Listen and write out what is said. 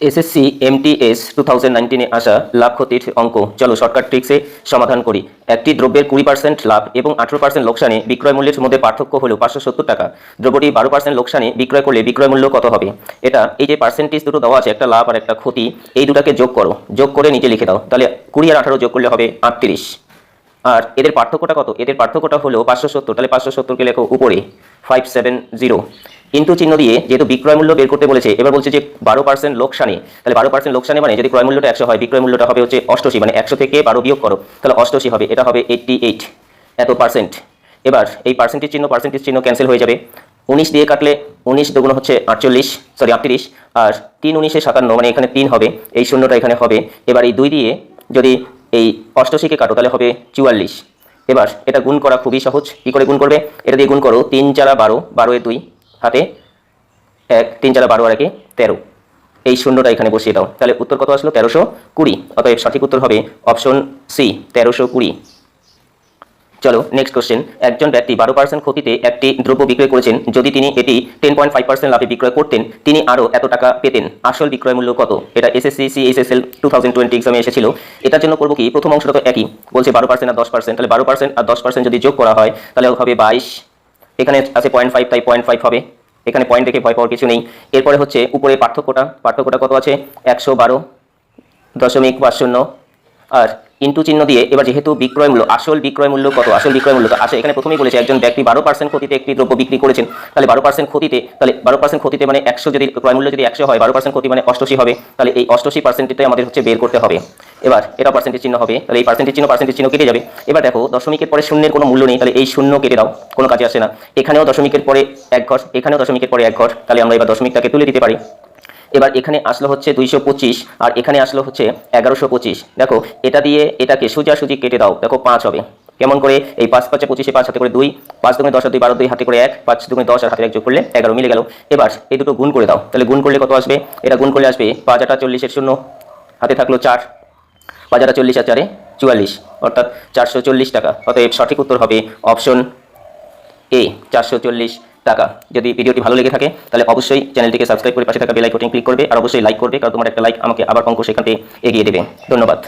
SSC MTS two thousand নাইনটিনে আসা লাভ ক্ষতির অঙ্ক। চলো শর্টকাট ট্রিক্সে সমাধান করি। একটি দ্রব্যের কুড়ি পার্সেন্ট লাভ এবং আঠেরো পার্সেন্ট লোকসানে বিক্রয় মূল্যের মধ্যে পার্থক্য হলো পাঁচশো সত্তর টাকা। দ্রব্যটি বারো পার্সেন্ট লোকসানে বিক্রয় করলে বিক্রয় মূল্য কত হবে? এটা, এই যে পার্সেন্টেজ দুটো দেওয়া আছে, একটা লাভ আর একটা ক্ষতি, এই দুটাকে যোগ করো। যোগ করে নিচে লিখে দাও। তাহলে কুড়ি আর আঠারো যোগ করলে হবে আটত্রিশ। আর এদের পার্থক্যটা কত? এদের পার্থক্যটা হলো পাঁচশো সত্তর। তাহলে পাঁচশো সত্তরকে লেখো উপরে। ফাইভ সেভেন জিরো ইন্টু চিহ্ন দিয়ে যেহেতু বিক্রয় মূল্য বের করতে বলেছে, এবার বলছে যে বারো পার্সেন্ট লোকসানে, তাহলে বারো পার্সেন্ট লোকসানে মানে যদি ক্রয় মূল্যটা একশো হয়, বিক্রয় মূল্যটা হবে হচ্ছে অষ্টশি মানে একশো থেকে বারো বিয়োগ করো, তাহলে অষ্টশি হবে, এটা হবে এইটটি এইট এত পার্সেন্ট এবার এই পার্সেন্টেজ চিহ্ন পার্সেন্টেজ চিহ্ন ক্যান্সেল হয়ে যাবে। উনিশ দিয়ে কাটলে উনিশ দুগুণ হচ্ছে আটচল্লিশ সরি আটত্রিশ, আর তিন উনিশে সাতান্ন মানে এখানে তিন হবে, এই শূন্যটা এখানে হবে। এবার এই দুই দিয়ে যদি এই অষ্টশিকে কাটো, তাহলে হবে চুয়াল্লিশ। এবার এটা গুণ করা খুবই সহজ, কী করে গুণ করবে? এটা দিয়ে গুণ করো, তিন চারা বারো বারো এ দুই হাতে, এক, তিন চারা বারো আর একে তেরো। এই শূন্যটা এখানে বসিয়ে দাও। তাহলে উত্তর কত আসলো? তেরোশো কুড়ি। অতএব সঠিক উত্তর হবে অপশন সি তেরোশো কুড়ি। চলো নেক্সট কোশ্চেন একজন ব্যক্তি বারো পার্সেন্ট ক্ষতিতে একটি দ্রব্য বিক্রয় করেছেন। যদি তিনি এটি টেন পয়েন্ট ফাইভ পার্সেন্ট লাভে বিক্রয় করতেন, তিনি আরও এত টাকা পেতেন। আসল বিক্রয় মূল্য কত? এটা SSC CSSL two thousand twenty এক্সামে এসেছিল। এটার জন্য করব কি? প্রথম অংশটা তো একই। বলছে বারো পার্সেন্ট আর দশ পার্সেন্ট তাহলে বারো পার্সেন্ট আর দশ পার্সেন্ট যদি যোগ করা হয়, তাহলে হবে বাইশ। এখানে আছে পয়েন্ট ফাইভ তাই পয়েন্ট ফাইভ হবে। এখানে পয়েন্ট দেখে ভয় পাওয়ার কিছু নেই। এরপরে হচ্ছে উপরে পার্থক্যটা। পার্থক্যটা কত আছে? একশো বারো দশমিক পাঁচ শূন্য। আর ইন্টু চিহ্ন দিয়ে এবার যেহেতু বিক্রয় মূল্য, আসল বিক্রয় মূল্য কত? আসল বিক্রয় মূল্য আসে এখানে প্রথমেই বলেছে একজন ব্যক্তি বারো পার্সেন্ট ক্ষতিতে একটি দ্রব্য বিক্রি করেছেন। তাহলে বারো পার্সেন্ট ক্ষতিতে, তাহলে বারো পার্সেন্ট ক্ষতিতে মানে একশো যদি, ক্রয় মূল্য যদি একশো হয়, বারো পার্সেন্ট ক্ষতি মানে অষ্টশি হবে। তাহলে এই অষ্টশি পার্সেন্টটিতে আমাদের হচ্ছে বের করতে হবে। এবার এটা পার্সেন্টেজ চিহ্ন হবে, তাহলে এই পার্সেন্টেজ চিহ্ন পার্সেন্টেজ চিহ্ন কেটে যাবে। এবার দেখো, দশমিকের পরে শূন্যের কোনো মূল্য নেই, তাহলে এই শূন্য কেটে দাও, কোনো কাজে আসে না। এখানেও দশমিকের পরে এক ঘর, এখানেও দশমিকের পরে এক ঘর, তাহলে আমরা এবার দশমিকটাকে তুলে দিতে পারি। এবার এখানে আসলো হচ্ছে দুইশো পঁচিশ, আর এখানে আসলো হচ্ছে এগারোশো পঁচিশ। দেখো, এটা দিয়ে এটাকে সোজাসুজি কেটে দাও, দেখো পাঁচ হবে। কেমন করে? এই পাঁচ পাঁচে পঁচিশে পাঁচ হাতে করে দুই, পাঁচ দুগুণে দশ আর দুই বারো দুই হাতে করে এক, পাঁচ দুগুণে দশ আর হাতে এক যোগ করলে এগারো, মিলে গেল। এবার এই দুটো গুণ করে দাও, তাহলে গুণ করলে কত আসবে? এটা গুণ করলে আসবে পাঁচ আটা চল্লিশের শূন্য, হাতে থাকল চার। আটা চল্লিশ আর চারে চুয়াল্লিশ, অর্থাৎ চারশো চল্লিশ টাকা। অতএব সঠিক উত্তর হবে অপশন এ, চারশো চল্লিশ টাকা। যদি ভিডিওটি ভালো লেগে থাকে, তাহলে অবশ্যই চ্যানেলটিকে সাবস্ক্রাইব করে পাশে থাকা বেল ক্লিক করবে, আর অবশ্যই লাইক করবে, কারণ তোমার একটা লাইক আমাকে আবার অঙ্ক সেখান এগিয়ে দেবে। ধন্যবাদ।